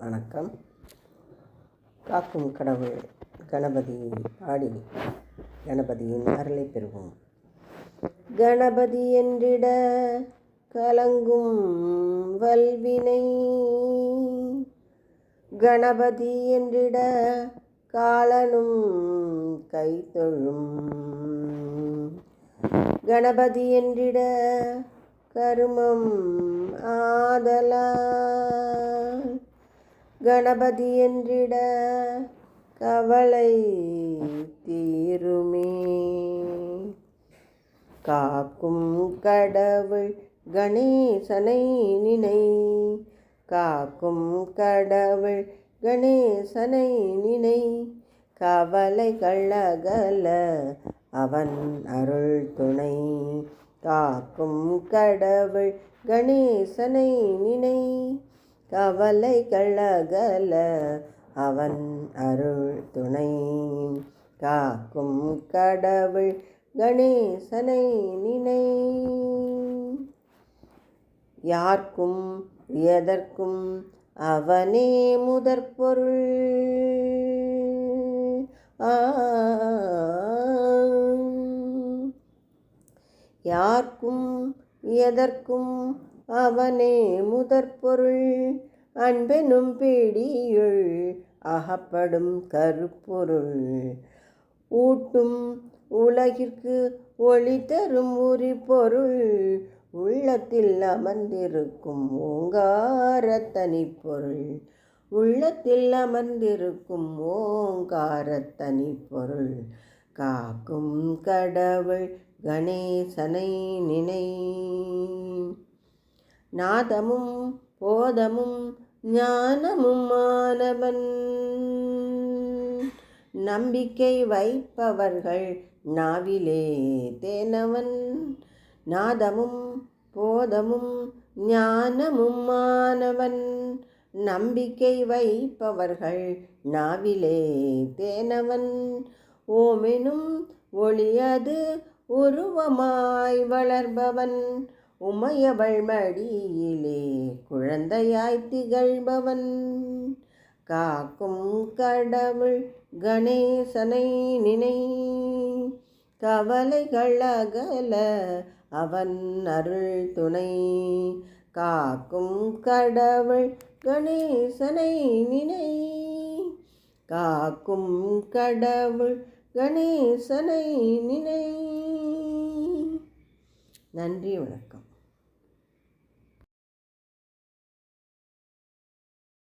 வணக்கம். காக்கும் கடவுள் கணபதி பாடி கணபதியின் அருளை பெறுவோம். கணபதி என்றிட கலங்கும் வல்வினை கணபதி என்றிட காலனும் கைத்தொழும். கணபதி என்றிட கருமம் ஆதலா கணபதி என்றிட கவலை தீருமே. காக்கும் கடவுள் கணேசனை நினை காக்கும் கடவுள் கணேசனை நினை கவலை கள்ளகல அவன் அருள் துணை. காக்கும் கடவுள் கணேசனை நினை கவலை கழகல அவன் அருள் துணை. காக்கும் கடவுள் கணேசனை நினை. யார்க்கும் எதற்கும் அவனே முதற் பொருள் யார்க்கும் எதற்கும் அவனே முதற்பொருள். அன்பெனும் பிடியுள் அகப்படும் கருப்பொருள். ஊட்டும் உலகிற்கு ஒளி தரும் உரி பொருள் உள்ளத்தில் அமர்ந்திருக்கும் ஓங்கார தனிப்பொருள். உள்ளத்தில் அமர்ந்திருக்கும் ஓங்கார தனிப்பொருள். காக்கும் கடவுள் கணேசனை நினை நாதமும் போதமும் ஞானமும் மாணவன். நம்பிக்கை வைப்பவர்கள் நாவிலே தேனவன். நாதமும் போதமும் ஞானமும் மாணவன். நம்பிக்கை வைப்பவர்கள் நாவிலே தேனவன். ஓமெனும் ஒளியது உருவமாய் வளர்பவன். உமையவள் மடியிலே குழந்தையாய் திகழ்பவன். காக்கும் கடவுள் கணேசனை நினை கவலைகள் அகல அவன் அருள் துணை. காக்கும் கடவுள் கணேசனை நினை காக்கும் கடவுள் கணேசனை நினை. நன்றி வணக்கம்.